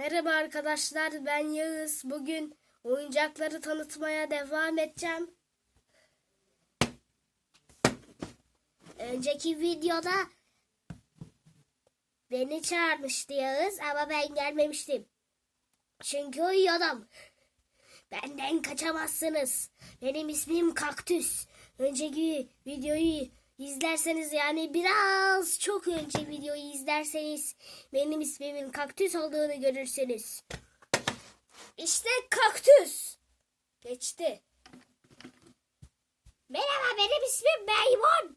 Merhaba arkadaşlar ben Yağız. Bugün oyuncakları tanıtmaya devam edeceğim. Önceki videoda beni çağırmıştı Yağız ama ben gelmemiştim. Çünkü uyuyordum. Benden kaçamazsınız. Benim ismim Kaktüs. Önceki videoyu izlerseniz yani biraz çok önce videoyu izlerseniz benim ismimin Kaktüs olduğunu görürsünüz. İşte Kaktüs. Geçti. Merhaba benim ismim Maymun.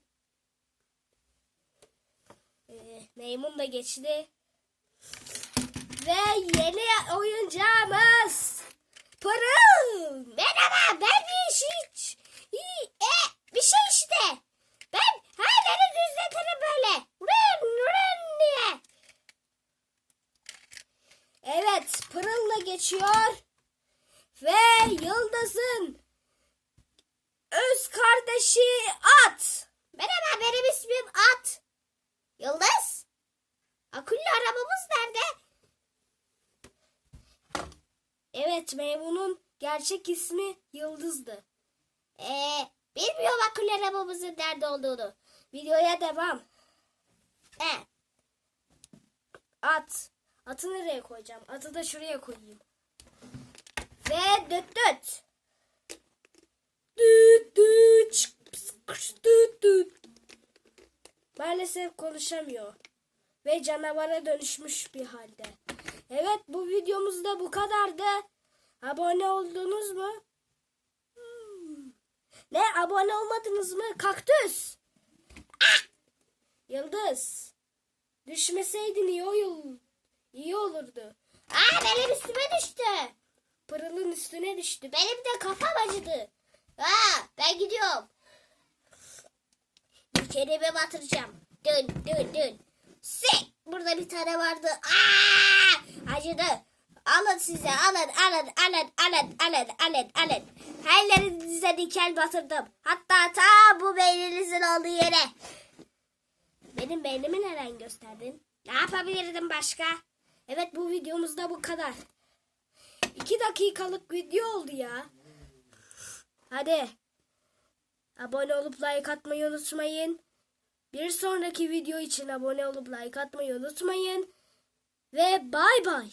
Ee, Maymun da geçti. Ve yeni oyuncağımız Pırıl. Merhaba ben bir şey İyi, e, bir şey işte. Ben her yeri düzletirim böyle. Rın rın diye. Evet Pırıl'la geçiyor. Ve Yıldız'ın öz kardeşi At. Merhaba benim ismim At. Yıldız. Akıllı arabamız nerede? Evet Meymun'un gerçek ismi Yıldız'dı. Ee, bilmiyorum akıllı arabamızın nerede olduğunu. Videoya devam. Evet. At. Atı nereye koyacağım? Atı da şuraya koyayım. Ve düt düt. Düt düt. düt düt. Maalesef konuşamıyor. Ve canavara dönüşmüş bir halde. Evet bu videomuz da bu kadardı. Abone oldunuz mu? Hmm. Ne abone olmadınız mı? Kaktüs. Ah! Yıldız. Düşmeseydin iyi, ol- iyi olurdu. Aa benim. Pırıl'ın üstüne düştü. Benim de kafam acıdı. Aa ben gidiyorum. Bir kereme batıracağım. Dön dön dön. Sik! Burada bir tane vardı. Aa! Acıdı. Alın size alın alın alın alın alın alın alın. Her yerinize diken batırdım. Hatta ta bu beyninizin olduğu yere. Benim beynimi neden gösterdin? Ne yapabilirdim başka? Evet bu videomuzda bu kadar. İki dakikalık video oldu ya. Hadi. Abone olup like atmayı unutmayın. Bir sonraki video için abone olup like atmayı unutmayın. Ve bay bay.